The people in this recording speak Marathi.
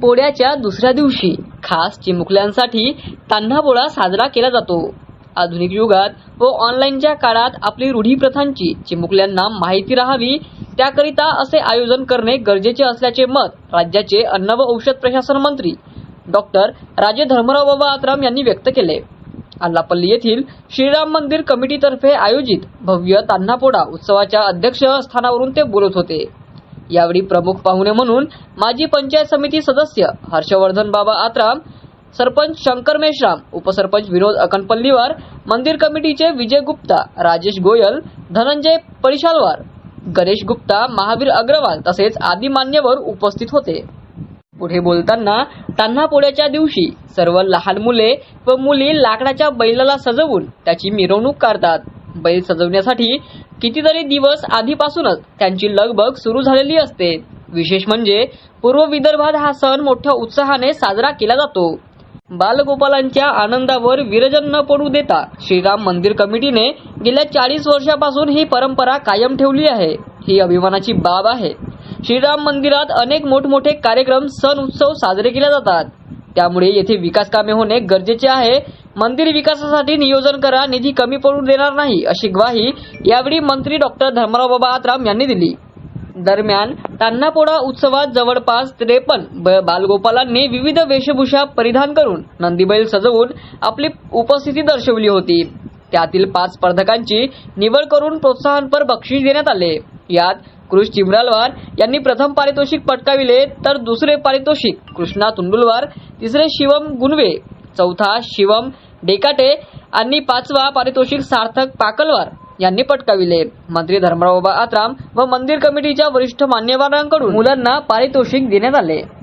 पोळ्याच्या दुसऱ्या दिवशी खास चिमुकल्यांसाठी तान्हा पोळा साजरा केला जातो. आधुनिक युगात व ऑनलाईनच्या काळात आपली रूढी प्रथांची चिमुकल्यांना माहिती राहावी त्याकरिता असे आयोजन करणे गरजेचे असल्याचे मत राज्याचे अन्न व औषध प्रशासन मंत्री डॉक्टर राजे धर्मराव बाबा आत्राम यांनी व्यक्त केले. आल्लापल्ली येथील श्रीराम मंदिर कमिटीतर्फे आयोजित भव्य तान्हापोडा उत्सवाच्या अध्यक्ष स्थानावरून ते बोलत होते. यावेळी प्रमुख पाहुणे म्हणून माजी पंचायत समिती सदस्य हर्षवर्धन बाबा आत्राम सरपंच शंकर मेश्राम उपसरपंच विनोद अकनपल्लीवार मंदिर कमिटीचे विजय गुप्ता राजेश गोयल धनंजय परिशालवार गणेश गुप्ता महावीर अग्रवाल तसेच आदी मान्यवर उपस्थित होते. पुढे बोलताना तान्हा पोळ्याच्या दिवशी सर्व लहान मुले व मुली लाकडाच्या बैलाला सजवून त्याची मिरवणूक काढतात. बैल सजवण्यासाठी कितीतरी दिवस आधीपासूनच त्यांची लगबग सुरू झालेली असते. विशेष म्हणजे पूर्व विदर्भात हा सण मोठ्या उत्साहाने साजरा केला जातो. बालगोपालांच्या आनंदावर विरजन न पडू देता श्रीराम मंदिर कमिटीने गेल्या चाळीस वर्षापासून ही परंपरा कायम ठेवली आहे. ही अभिमानाची बाब आहे. श्रीराम मंदिरात अनेक मोठमोठे कार्यक्रम सण उत्सव साजरे केले जातात. त्यामुळे येथे विकास कामे होणे गरजेचे आहे. मंदिर विकासासाठी नियोजन करा निधी कमी पडू देणार नाही अशी ग्वाही यावेळी मंत्री डॉक्टर धर्मराव बाबा आत्राम यांनी दिली. दरम्यान तान्हापोडा उत्सवात जवळपास त्रेपन्न बालगोपालांनी विविध वेशभूषा परिधान करून नंदीबैल सजवून आपली उपस्थिती दर्शवली होती. त्यातील पाच स्पर्धकांची निवड करून प्रोत्साहनपर बक्षीस देण्यात आले. यात कृष चिमरालवार यांनी प्रथम पारितोषिक पटकाविले तर दुसरे पारितोषिक कृष्णा तुंडुलवार तिसरे शिवम गुनवे चौथा शिवम डेकाटे आणि पाचवा पारितोषिक सार्थक पाकलवार यांनी पटकाविले. मंत्री धर्मराव बाबा आत्राम व मंदिर कमिटीच्या वरिष्ठ मान्यवरांकडून मुलांना पारितोषिक देण्यात आले.